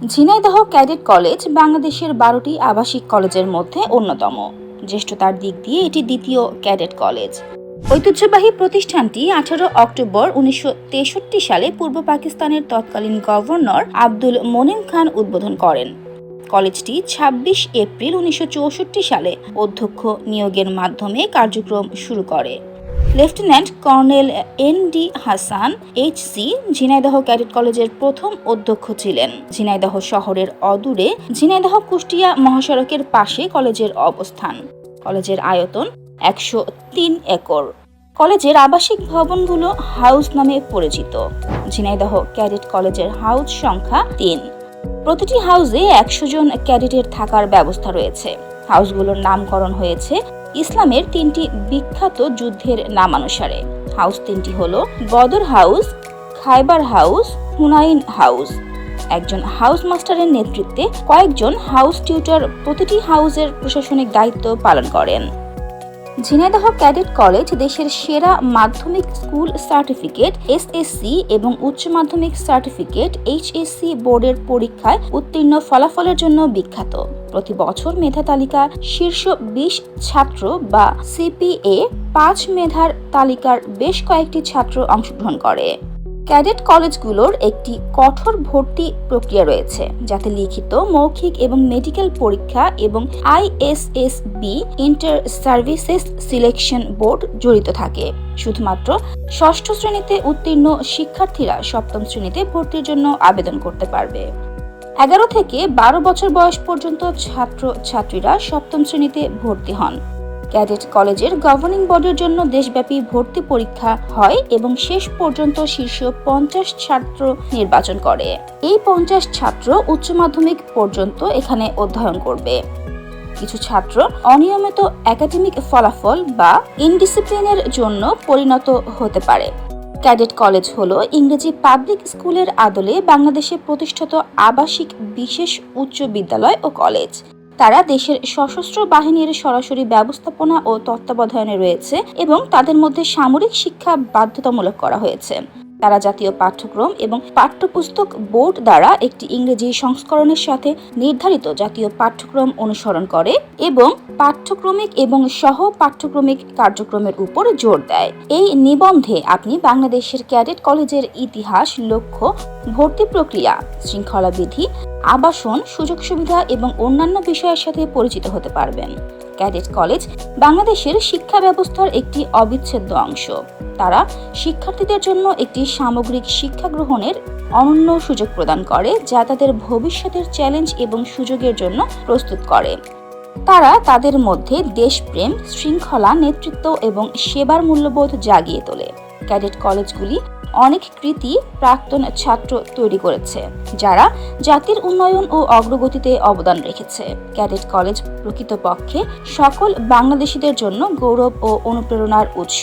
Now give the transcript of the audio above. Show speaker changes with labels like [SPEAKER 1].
[SPEAKER 1] Jhenaidah cadet college বাংলাদেশের বারোটি আবাসিক কলেজের মধ্যে অন্যতম। জ্যেষ্ঠতার দিক দিয়ে এটি দ্বিতীয় ক্যাডেট কলেজ। ঐতিহ্যবাহী প্রতিষ্ঠানটি আঠারো অক্টোবর উনিশশো তেষট্টি সালে পূর্ব পাকিস্তানের তৎকালীন গভর্নর আব্দুল মনিম খান উদ্বোধন করেন। কলেজটি ২৬ এপ্রিল উনিশশো চৌষট্টি সালে অধ্যক্ষ নিয়োগের মাধ্যমে কার্যক্রম শুরু করে। Lieutenant colonel N D Hasan, H C Jhenaidah cadet কলেজের প্রথম অধ্যক্ষ ছিলেন। ঝিনাইদহ শহরের অদূরে ঝিনাইদহ কুষ্টিয়া মহাসড়কের পাশে কলেজের অবস্থান। কলেজের আয়তন একশো তিন একর। কলেজের আবাসিক ভবনগুলো হাউস নামে পরিচিত। ঝিনাইদহ ক্যাডেট কলেজের হাউস সংখ্যা তিন। প্রতিটি হাউসে একশো জন ক্যাডেটের থাকার ব্যবস্থা রয়েছে। হাউসগুলোর নামকরণ হয়েছে ইসলামের তিনটি বিখ্যাত যুদ্ধের নামানুসারে হাউস তিনটি হল Badr house, Khyber house, Hunain house. একজন হাউস মাস্টারের নেতৃত্বে কয়েকজন হাউস টিউটর প্রতিটি হাউসের প্রশাসনিক দায়িত্ব পালন করেন। ঝিনাইদহ ক্যাডেট কলেজ দেশের সেরা মাধ্যমিক স্কুল সার্টিফিকেট এসএসসি এবং উচ্চ মাধ্যমিক সার্টিফিকেট এইচএসসি বোর্ডের পরীক্ষায় উত্তীর্ণ ফলাফলের জন্য বিখ্যাত। প্রতি বছর মেধা তালিকা শীর্ষ বিশ ছাত্র বা সিপিএ পাঁচ মেধার তালিকার বেশ কয়েকটি ছাত্র অংশগ্রহণ করে। ক্যাডেট কলেজগুলোর একটি কঠোর ভর্তি প্রক্রিয়া রয়েছে, যাতে লিখিত, মৌখিক এবং মেডিকেল পরীক্ষা এবং ISSB inter services selection board জড়িত থাকে। শুধুমাত্র ষষ্ঠ শ্রেণীতে উত্তীর্ণ শিক্ষার্থীরা সপ্তম শ্রেণীতে ভর্তির জন্য আবেদন করতে পারবে। এগারো থেকে বারো বছর বয়স পর্যন্ত ছাত্র ছাত্রীরা সপ্তম শ্রেণীতে ভর্তি হন। ক্যাডেট কলেজের গভর্নিং বডির জন্য দেশব্যাপী ভর্তি পরীক্ষা হয় এবং শেষ পর্যন্ত শীর্ষ পঞ্চাশ ছাত্র নির্বাচন করে। এই পঞ্চাশ ছাত্র উচ্চ মাধ্যমিক পর্যন্ত এখানে অধ্যয়ন করবে। কিছু ছাত্র অনিয়মিত একাডেমিক ফলাফল বা ইনডিসিপ্লিনের জন্য পরিণত হতে পারে। ক্যাডেট কলেজ হলো ইংরেজি পাবলিক স্কুলের আদলে বাংলাদেশে প্রতিষ্ঠিত আবাসিক বিশেষ উচ্চ বিদ্যালয় ও কলেজ। তারা দেশের সশস্ত্র বাহিনীর সরাসরি ব্যবস্থাপনা ও তত্ত্বাবধানে রয়েছে এবং তাদের মধ্যে সামরিক শিক্ষা বাধ্যতামূলক করা হয়েছে। তারা জাতীয় পাঠ্যক্রম এবং পাঠ্যপুস্তক বোর্ড দ্বারা একটি ইংরেজি সংস্করণের সাথে নির্ধারিত জাতীয় পাঠ্যক্রম অনুসরণ করে এবং পাঠ্যক্রমিক এবং সহ পাঠ্যক্রমিক কার্যক্রমের উপর জোর দেয়। এই নিবন্ধে আপনি বাংলাদেশের ক্যাডেট কলেজের ইতিহাস, লক্ষ্য, ভর্তি প্রক্রিয়া শৃঙ্খলা বিধি আবাসন, সুযোগ সুবিধা এবং অন্যান্য বিষয়ের সাথে পরিচিত হতে পারবেন। ক্যাডেট কলেজ বাংলাদেশের শিক্ষা ব্যবস্থার একটি অবিচ্ছেদ্য অংশ। তারা শিক্ষার্থীদের জন্য একটি সামগ্রিক শিক্ষা গ্রহণের অনন্য সুযোগ প্রদান করে, যা তাদের ভবিষ্যতের চ্যালেঞ্জ এবং সুযোগের জন্য প্রস্তুত করে। তারা তাদের মধ্যে দেশপ্রেম, শৃঙ্খলা, নেতৃত্ব এবং সেবার মূল্যবোধ জাগিয়ে তোলে। ক্যাডেট কলেজগুলি অনেক কৃতি প্রাক্তন ছাত্র তৈরি করেছে, যারা জাতির উন্নয়ন ও অগ্রগতিতে অবদান রেখেছে। ক্যাডেট কলেজ প্রকৃতপক্ষে সকল বাংলাদেশিদের জন্য গৌরব ও অনুপ্রেরণার উৎস।